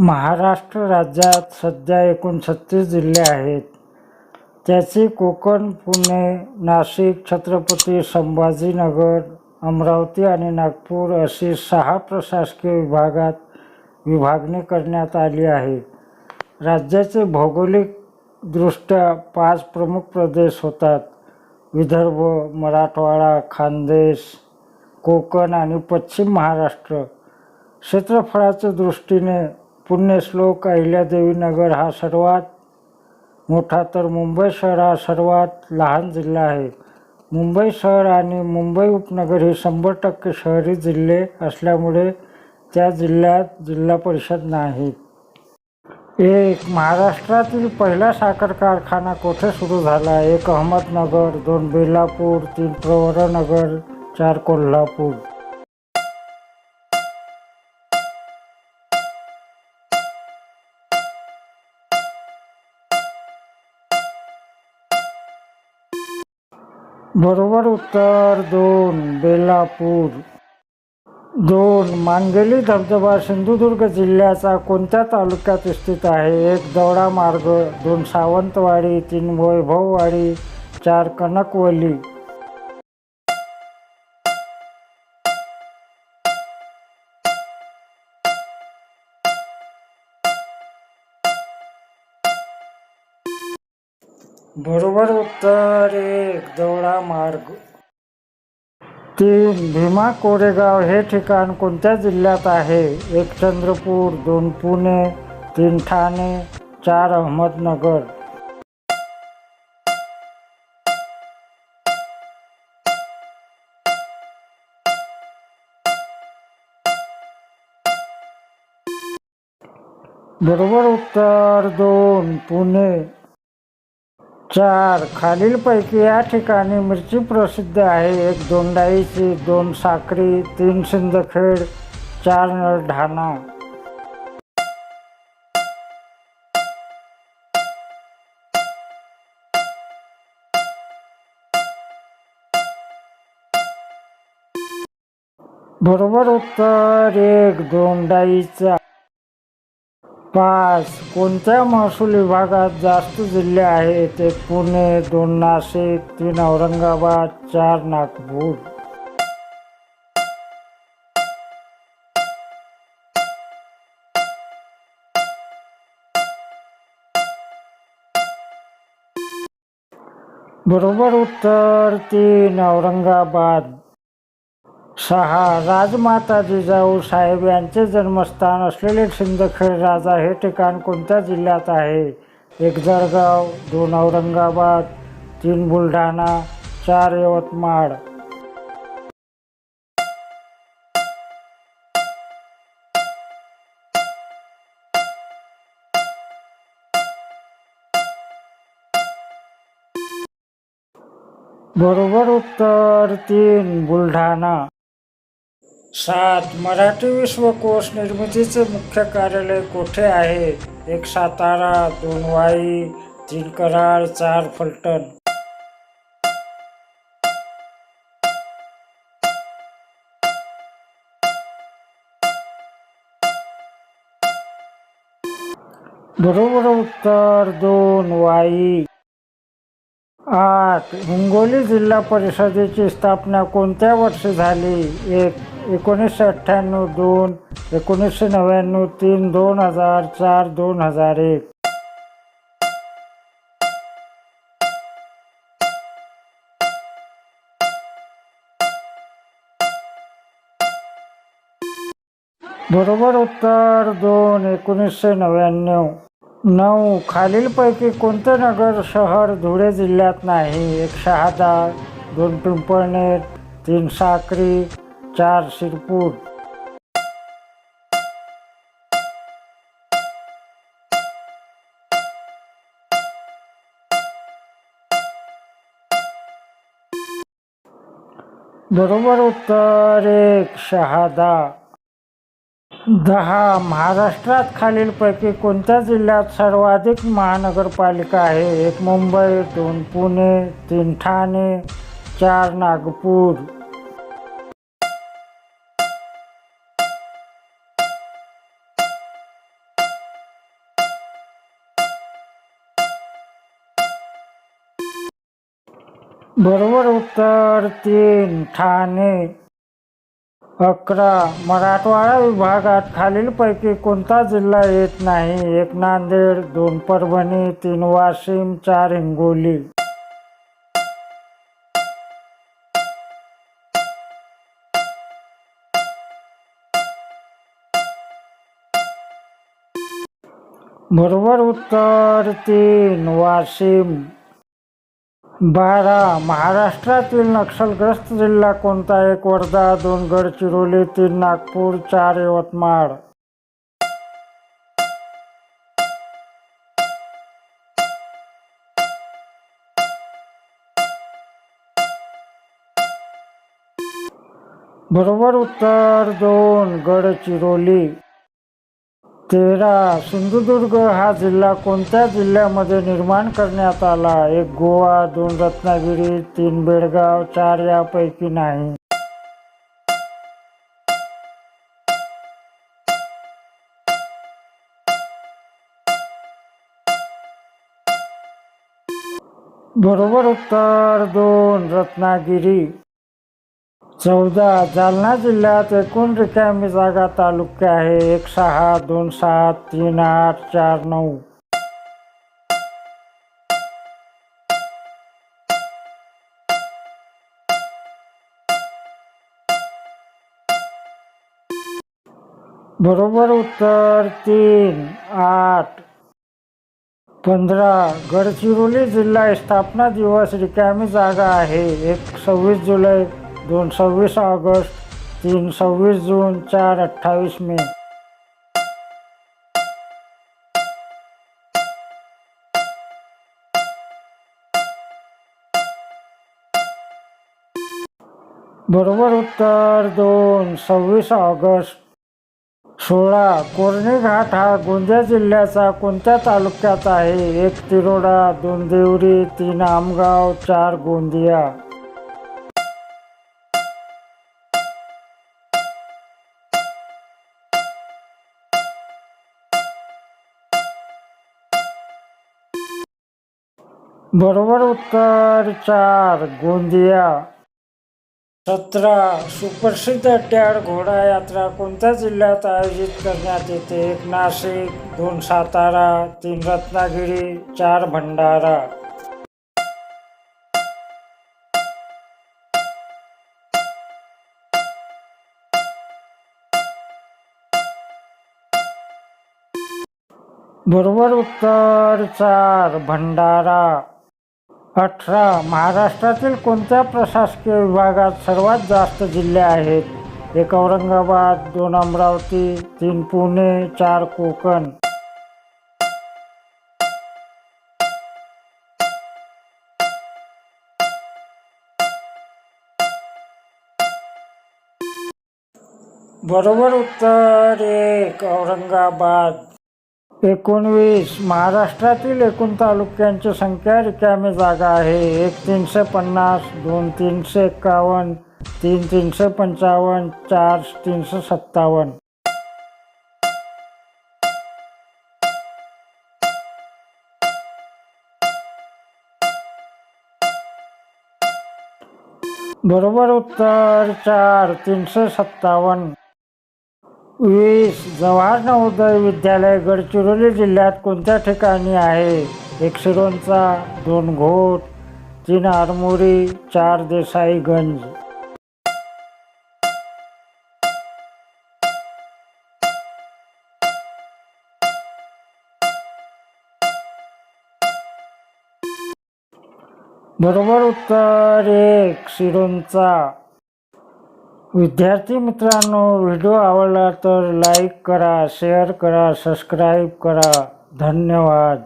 महाराष्ट्र राज्यात सध्या एकूण छत्तीस जिल्हे आहेत. त्याची कोकण पुणे नाशिक छत्रपती संभाजीनगर अमरावती आणि नागपूर अशी सहा प्रशासकीय विभागात विभागणी करण्यात आली आहे. राज्याचे भौगोलिकदृष्ट्या पाच प्रमुख प्रदेश होतात. विदर्भ मराठवाडा खानदेश कोकण आणि पश्चिम महाराष्ट्र. क्षेत्रफळाच्या दृष्टीने पुण्यश्लोक अहिल्यादेवी नगर हा सर्वात मोठा तर मुंबई शहर हा सर्वात लहान जिल्हा आहे. मुंबई शहर आणि मुंबई उपनगर हे शंभर टक्के शहरी जिल्हे असल्यामुळे त्या जिल्ह्यात जिल्हा परिषद नाहीत एक महाराष्ट्रातील पहिला साखर कारखाना कोठे सुरू झाला? एक अहमदनगर दोन बेलापूर तीन प्रवरानगर चार कोल्हापूर. बरोबर उत्तर दोन बेलापूर. दोन मांगेली धबधबा सिंधुदुर्ग जिल्ह्याचा कोणत्या तालुक्यात स्थित आहे? एक दौडा मार्ग दोन सावंतवाडी तीन वैभववाडी चार कनकवली बरोबर उत्तर एक दौडा मार्ग. तीन भीमा कोरेगाव हे ठिकाण कोणत्या जिल्ह्यात आहे? एक चंद्रपूर दोन पुणे तीन ठाणे चार अहमदनगर. बरोबर उत्तर दोन पुणे. चार. खालीलपैकी या ठिकाणी मिरची प्रसिद्ध आहे. एक दोंडाईची दोन साखरी तीन सिंदखेड चार नळढाणा बरोबर उत्तर एक दोंडाईचा. पाच. कोणत्या महसूल विभागात जास्त जिल्हे आहेत? एक पुणे दोन नाशिक तीन औरंगाबाद चार नागपूर. बरोबर उत्तर तीन औरंगाबाद. सहा राजमाता जिजाऊ साहेब यांचे जन्मस्थान असलेले सिंदखेड राजा हे ठिकाण कोणत्या जिल्ह्यात आहे? एक जळगाव दोन औरंगाबाद तीन बुलढाणा चार यवतमाळ. बरोबर उत्तर तीन बुलढाणा. सात. मराठी विश्वकोश निर्मितीचे मुख्य कार्यालय कोठे आहे? एक सातारा दोन वाई तीन कराड चार फलटण. बरोबर उत्तर दोन वाई. आठ. हिंगोली जिल्हा परिषदेची स्थापना कोणत्या वर्षी झाली? एक. एकोणीसशे अठ्ठ्याण्णव दोन एकोणीसशे नव्याण्णव तीन दोन हजार चार दोन हजार एक. बरोबर उत्तर दोन एकोणीसशे नव्याण्णव. नऊ खालीलपैकी कोणते नगर शहर धुळे जिल्ह्यात नाही? एक शहादा दोन पिंपळनेर तीन साक्री चार शिरपूर. बरोबर उत्तर एक शहादा. दहा महाराष्ट्रात खालीलपैकी कोणत्या जिल्ह्यात सर्वाधिक महानगरपालिका आहे? एक मुंबई दोन पुणे तीन ठाणे चार नागपूर. बरोबर उत्तर तीन. ठाणे. अकरा. मराठवाडा विभागात खालीलपैकी कोणता जिल्हा येत नाही? एक नांदेड दोन परभणी तीन वाशिम चार हिंगोली. बरोबर उत्तर तीन. वाशिम. बारा. महाराष्ट्रातील नक्षलग्रस्त जिल्हा कोणता? एक वर्धा दोन गडचिरोली तीन नागपूर चार यवतमाळ. बरोबर उत्तर दोन गडचिरोली. तेरा. सिंधुदुर्ग हा जिल्हा कोणत्या जिल्ह्यामध्ये निर्माण करण्यात आला एक गोवा दोन रत्नागिरी तीन बेळगाव चार यापैकी नाही. बरोबर उत्तर दोन रत्नागिरी. चौदा जालना जिल्ह्यात एकूण रिकामी जागा तालुके आहे. एक सहा दोन सात तीन आठ चार नऊ. बरोबर उत्तर तीन आठ. पंधरा. गडचिरोली जिल्हा स्थापना दिवस रिकामी जागा आहे. एक सव्वीस जुलै दोन सव्वीस ऑगस्ट तीन सव्वीस जून चार अठ्ठावीस मे. बरोबर उत्तर दोन सव्वीस ऑगस्ट. सोळा कोरणी घाट हा गोंदिया जिल्ह्याचा कोणत्या तालुक्यात आहे? एक तिरोडा दोन देवरी तीन आमगाव चार गोंदिया. बरोबर उत्तर चार गोंदिया. सतरा सुप्रसिद्ध टॅड घोडा यात्रा कोणत्या जिल्ह्यात आयोजित करण्यात येते? एक नाशिक दोन सातारा तीन रत्नागिरी चार भंडारा. बरोबर उत्तर चार भंडारा. अठरा. महाराष्ट्रातील कोणत्या प्रशासकीय विभागात सर्वात जास्त जिल्हे आहेत? एक औरंगाबाद दोन अमरावती तीन पुणे चार कोकण. बरोबर उत्तर एक औरंगाबाद. एकोणवीस. महाराष्ट्रातील एकूण तालुक्यांची संख्या रिकामी जागा आहे. एक तीनशे पन्नास दोन तीनशे एक्कावन्न तीन तीनशे पंचावन्न चार तीनशे सत्तावन्न. बरोबर उत्तर चार तीनशे सत्तावन्न. वीस जवाहर नवोदय विद्यालय गडचिरोली जिल्ह्यात कोणत्या ठिकाणी आहे? एक दोन घोट तीन आरमोरी चार देसाईगंज. बरोबर उत्तर एक शिरोंचा विद्यार्थी मित्रांनो व्हिडिओ आवडला तर लाईक करा शेअर करा सबस्क्राईब करा. धन्यवाद.